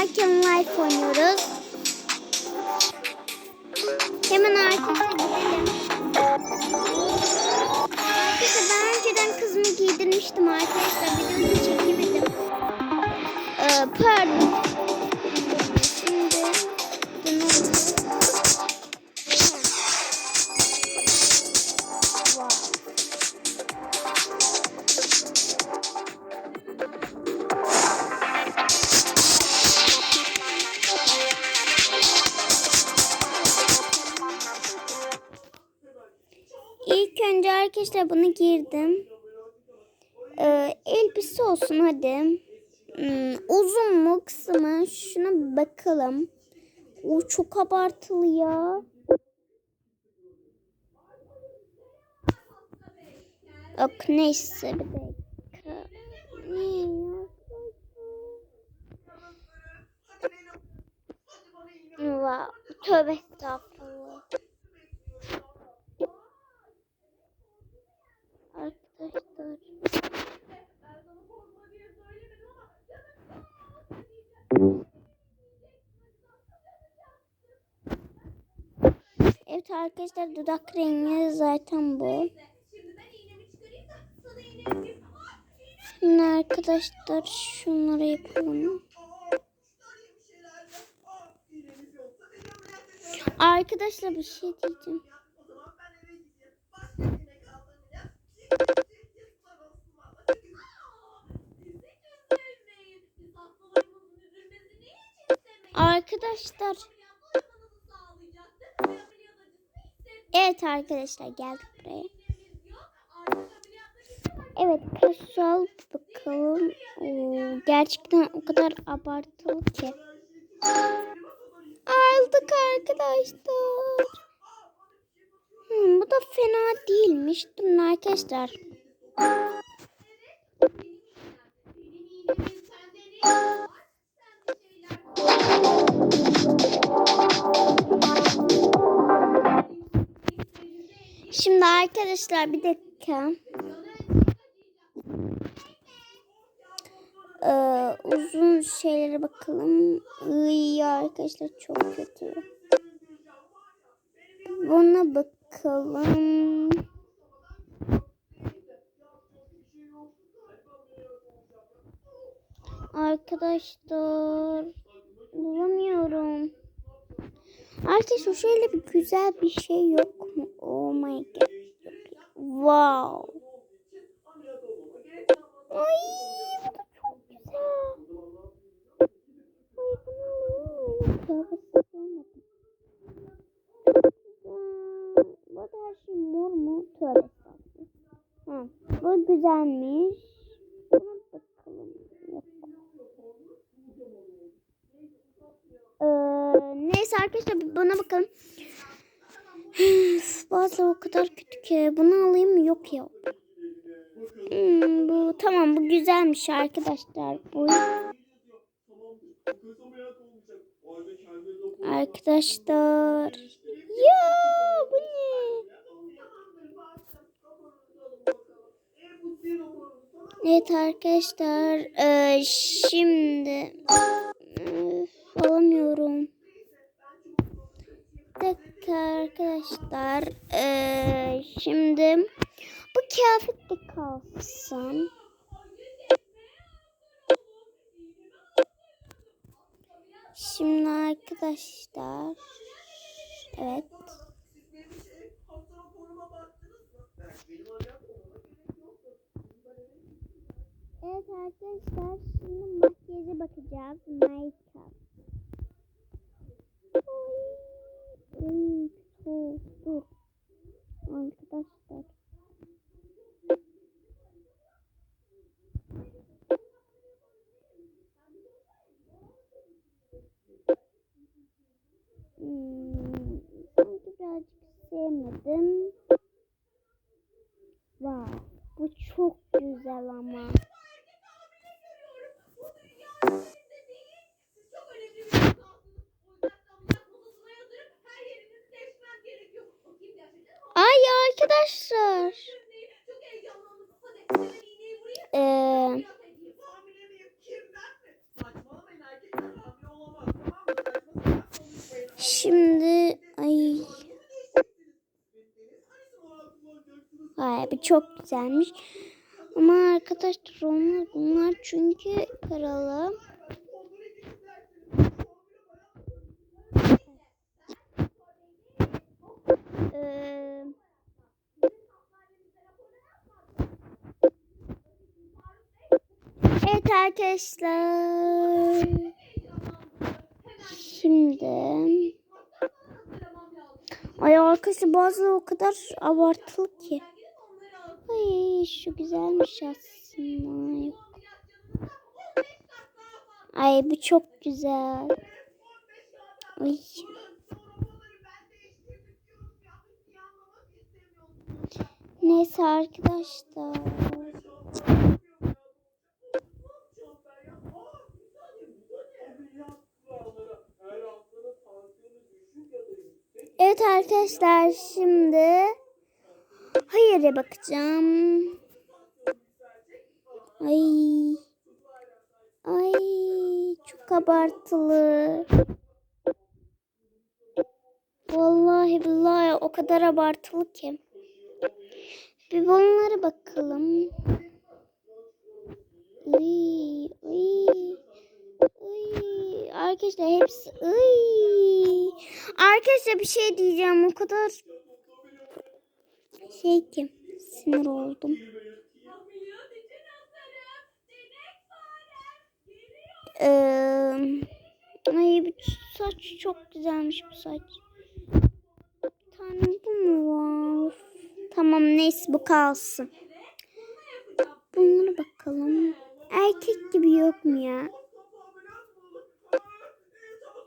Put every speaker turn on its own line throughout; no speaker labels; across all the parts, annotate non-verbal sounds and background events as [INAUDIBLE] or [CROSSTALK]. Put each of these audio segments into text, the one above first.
Darken Life oynuyoruz. Hemen arkadaşlar gidelim. Arkadaşlar ben önceden kızımı giydirmiştim arkadaşlar. Videosunu çekemedim. Ee, pardon. Bunu girdim. Ee, elbise olsun hadi. Hmm, uzun mu kısa mı? Şuna bir bakalım. O çok abartılı ya. Yok neyse bir dakika. Ne. Tövbe estağfurullah. Evet arkadaşlar dudak rengi zaten bu. Şimdi arkadaşlar şunları yapalım. Arkadaşlar bir şey diyeceğim. Arkadaşlar. Evet arkadaşlar geldik buraya. Evet kasual bakalım. Oo, gerçekten o kadar abartılı ki. Aldık arkadaşlar. Hmm, bu da fena değilmiş. Durun arkadaşlar. Şimdi arkadaşlar bir dakika. Ee, uzun şeylere bakalım. İyi arkadaşlar çok kötü. Buna bakalım. Arkadaşlar bulamıyorum. Arkadaşlar şöyle bir güzel bir şey yok mu? Oh my god. Wow. Ay bu da çok güzel. Bu da her şey mor mu? Tövbe. Ha, bu güzelmiş. Buna bakalım. Ee, neyse arkadaşlar buna bakalım. [SIGHS] Bazıları o kadar kötü ki. Bunu alayım mı? Yok ya. Hmm, bu tamam bu güzelmiş arkadaşlar. Bu arkadaşlar. Ya bu ne? Evet arkadaşlar. eee, şimdi Üf, alamıyorum. Bir dakika arkadaşlar. Eee, şimdi bu kıyafet de kalsın. Şimdi arkadaşlar. Evet. Evet arkadaşlar şimdi makyaja bakacağız. Make-up. Oy, oy, dur, dur. Arkadaşlar. Hmm, sanki birazcık sevmedim. Wow, bu çok güzel ama. Ay arkadaşlar. Ee, Şimdi ay. Ay bu çok güzelmiş. Ama arkadaşlar onlar bunlar çünkü paralı. Ee, evet arkadaşlar. Şimdi Ay arkası bazıları o kadar abartılı ki. Ay şu güzelmiş aslında. Ay bu çok güzel. Ay. Neyse arkadaşlar. Evet arkadaşlar şimdi hayır'a bakacağım. Ay. Ay çok abartılı. Vallahi billahi o kadar abartılı ki. Bir bunlara bakalım. Ay, ay, ay. Arkadaşlar hepsi ay. Arkadaşlar bir şey diyeceğim o kadar şey ki sinir oldum. Ee, ay bu saç çok güzelmiş bu saç. Bir tane bu mu var? Tamam neyse bu kalsın. Bunlara bakalım. Erkek gibi yok mu ya?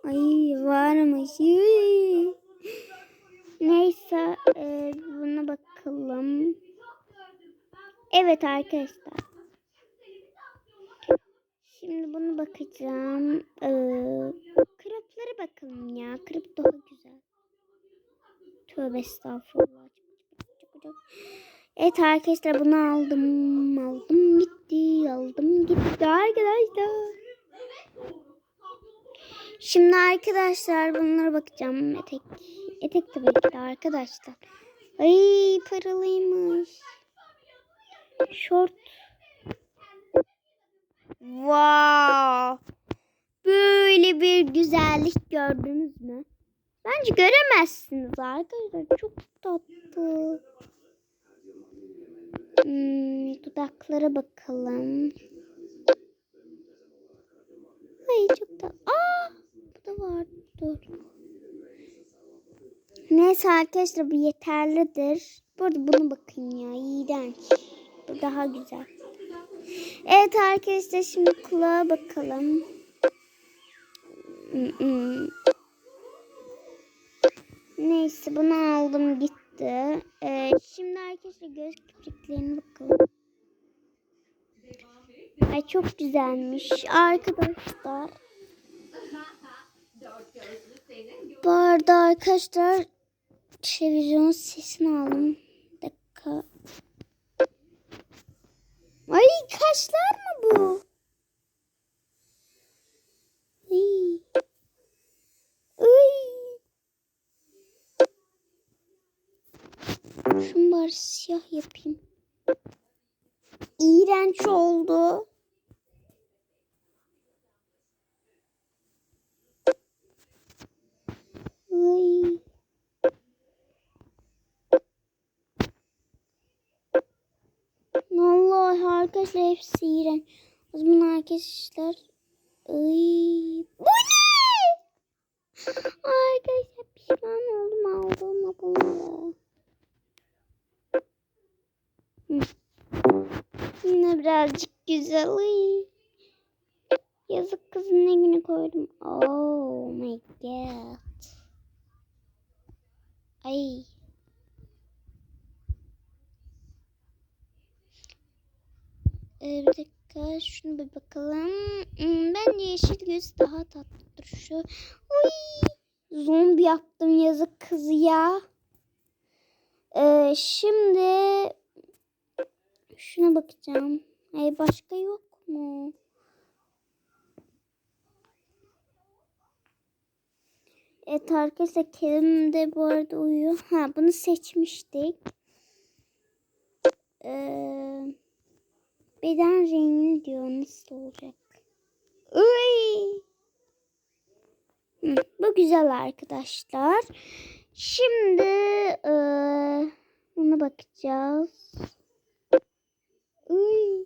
Ay varmış. Neyse e, buna bakalım. Evet arkadaşlar. Şimdi bunu bakacağım. Ee, kreplara bakalım ya. Krep daha güzel. Tövbe estağfurullah. Evet arkadaşlar bunu aldım. Aldım gitti. Aldım gitti arkadaşlar. Şimdi arkadaşlar bunlara bakacağım. Etek. Etek tabii ki de arkadaşlar. Ay paralıymış. Şort. Wow. Böyle bir güzellik gördünüz mü? Bence göremezsiniz arkadaşlar. Çok tatlı. Hmm, dudaklara bakalım. Ay çok da. Aa, bu da Dur. Neyse arkadaşlar bu yeterlidir. Bu arada bunu bakın ya. İğrenç. Bu daha güzel. Evet arkadaşlar şimdi kulağa bakalım. Mm-mm. Neyse bunu aldım gitti. Ee, şimdi arkadaşlar göz kirpiklerine bakalım. Ay çok güzelmiş arkadaşlar. Bu arada arkadaşlar televizyonun sesini aldım. Bir dakika. Ay kaşlar mı bu? Ay. Ay. Şunu bari siyah yapayım. İğrenç oldu. Ay. Vallahi arkadaşlar hepsi iğrenç. O zaman arkadaşlar Ay, bu ne? Arkadaşlar pişman oldum aldığıma bunları. Yine birazcık güzel. Ay. Yazık kızın ne güne koydum. Oh my god. Ay. Ee, şunu bir bakalım. Hmm, bence yeşil göz daha tatlıdır şu. Uy, zombi yaptım yazık kızı ya. Ee, şimdi şuna bakacağım. Ay başka yok mu? Evet arkadaşlar Kerim de bu arada uyuyor. Ha bunu seçmiştik. Ee, beden rengini diyor nasıl olacak? Uy. Bu güzel arkadaşlar. Şimdi eee buna bakacağız. Uy.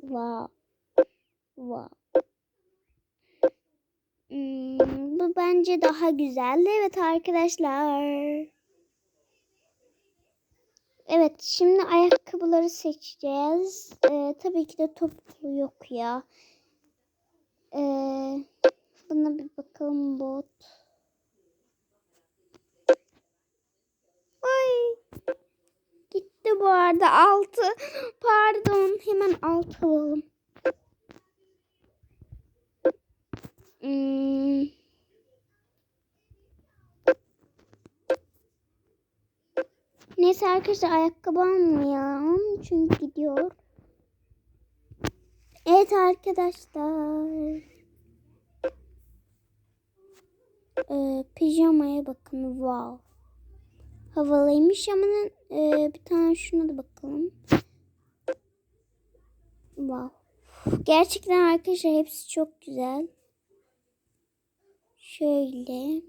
Wow. Wow. Hmm, bu bence daha güzel. Evet arkadaşlar. Evet şimdi ayakkabıları seçeceğiz. Ee, tabii ki de topuklu yok ya. Ee, buna bir bakalım bot. Ay. Gitti bu arada altı. Pardon hemen altı alalım. Hmm. Neyse arkadaşlar ayakkabı almayalım. Çünkü gidiyor. Evet arkadaşlar. Ee, pijamaya bakın. Wow. Havalıymış ama e, bir tane şuna da bakalım. Wow. Gerçekten arkadaşlar hepsi çok güzel. Şöyle.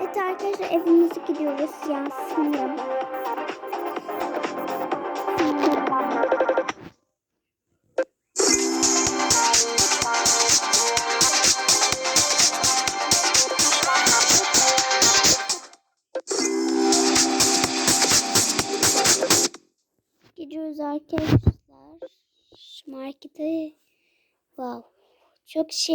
Evet arkadaşlar evimize gidiyoruz. Yansın ya. Gidiyoruz arkadaşlar.